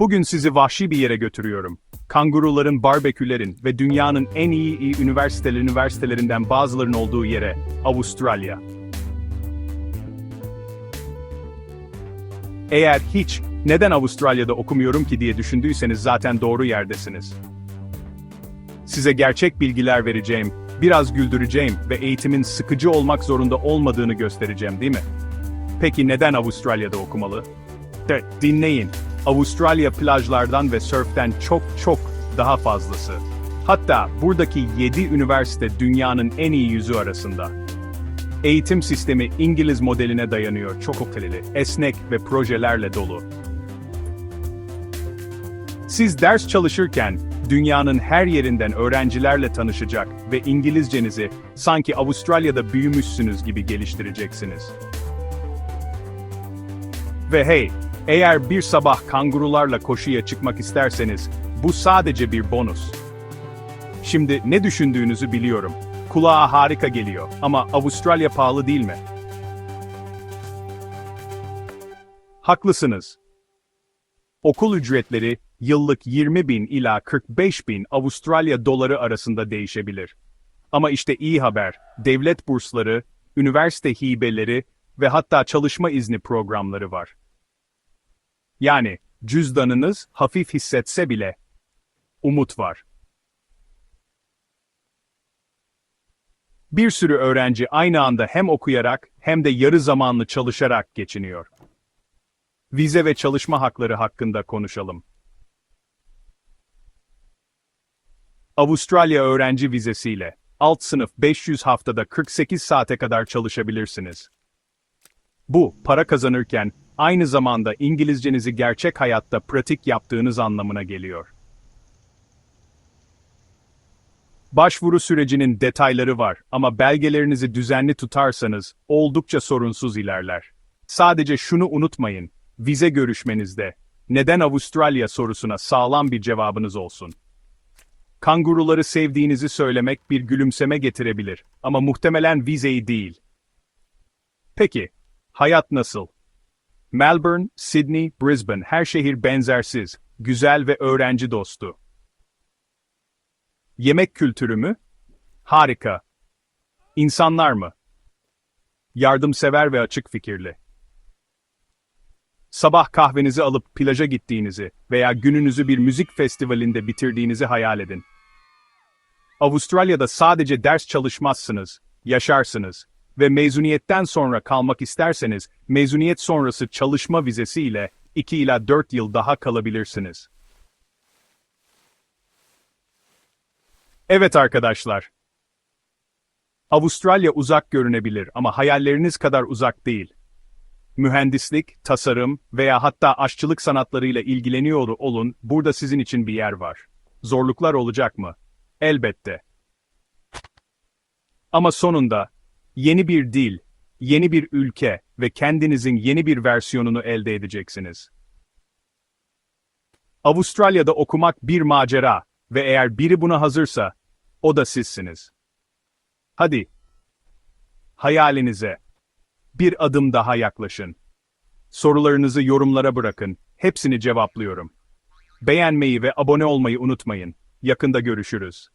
Bugün sizi vahşi bir yere götürüyorum. Kanguruların, barbekülerin ve dünyanın en iyi, iyi üniversiteler üniversitelerinden bazılarının olduğu yere, Avustralya. Eğer hiç, neden Avustralya'da okumuyorum ki diye düşündüyseniz zaten doğru yerdesiniz. Size gerçek bilgiler vereceğim, biraz güldüreceğim ve eğitimin sıkıcı olmak zorunda olmadığını göstereceğim değil mi? Peki neden Avustralya'da okumalı? De, dinleyin. Avustralya plajlardan ve sörften çok çok daha fazlası. Hatta buradaki 7 üniversite dünyanın en iyi yüzü arasında. Eğitim sistemi İngiliz modeline dayanıyor, çok oteleli, esnek ve projelerle dolu. Siz ders çalışırken dünyanın her yerinden öğrencilerle tanışacak ve İngilizcenizi sanki Avustralya'da büyümüşsünüz gibi geliştireceksiniz. Ve hey, eğer bir sabah kangurularla koşuya çıkmak isterseniz, bu sadece bir bonus. Şimdi ne düşündüğünüzü biliyorum. Kulağa harika geliyor ama Avustralya pahalı değil mi? Haklısınız. Okul ücretleri yıllık 20 bin ila 45 bin Avustralya doları arasında değişebilir. Ama işte iyi haber, devlet bursları, üniversite hibeleri ve hatta çalışma izni programları var. Yani cüzdanınız hafif hissetse bile umut var. Bir sürü öğrenci aynı anda hem okuyarak hem de yarı zamanlı çalışarak geçiniyor. Vize ve çalışma hakları hakkında konuşalım. Avustralya öğrenci vizesiyle alt sınıf 500 haftada 48 saate kadar çalışabilirsiniz. Bu, para kazanırken aynı zamanda İngilizcenizi gerçek hayatta pratik yaptığınız anlamına geliyor. Başvuru sürecinin detayları var ama belgelerinizi düzenli tutarsanız oldukça sorunsuz ilerler. Sadece şunu unutmayın, vize görüşmenizde neden Avustralya sorusuna sağlam bir cevabınız olsun. Kanguruları sevdiğinizi söylemek bir gülümseme getirebilir ama muhtemelen vizeyi değil. Peki, hayat nasıl? Melbourne, Sydney, Brisbane her şehir benzersiz, güzel ve öğrenci dostu. Yemek kültürü mü? Harika. İnsanlar mı? Yardımsever ve açık fikirli. Sabah kahvenizi alıp plaja gittiğinizi veya gününüzü bir müzik festivalinde bitirdiğinizi hayal edin. Avustralya'da sadece ders çalışmazsınız, yaşarsınız ve mezuniyetten sonra kalmak isterseniz mezuniyet sonrası çalışma vizesi ile 2 ila 4 yıl daha kalabilirsiniz. Evet arkadaşlar. Avustralya uzak görünebilir ama hayalleriniz kadar uzak değil. Mühendislik, tasarım veya hatta aşçılık sanatlarıyla ilgileniyor olun, burada sizin için bir yer var. Zorluklar olacak mı? Elbette. Ama sonunda yeni bir dil, yeni bir ülke ve kendinizin yeni bir versiyonunu elde edeceksiniz. Avustralya'da okumak bir macera ve eğer biri buna hazırsa, o da sizsiniz. Hadi, hayalinize bir adım daha yaklaşın. Sorularınızı yorumlara bırakın, hepsini cevaplıyorum. Beğenmeyi ve abone olmayı unutmayın. Yakında görüşürüz.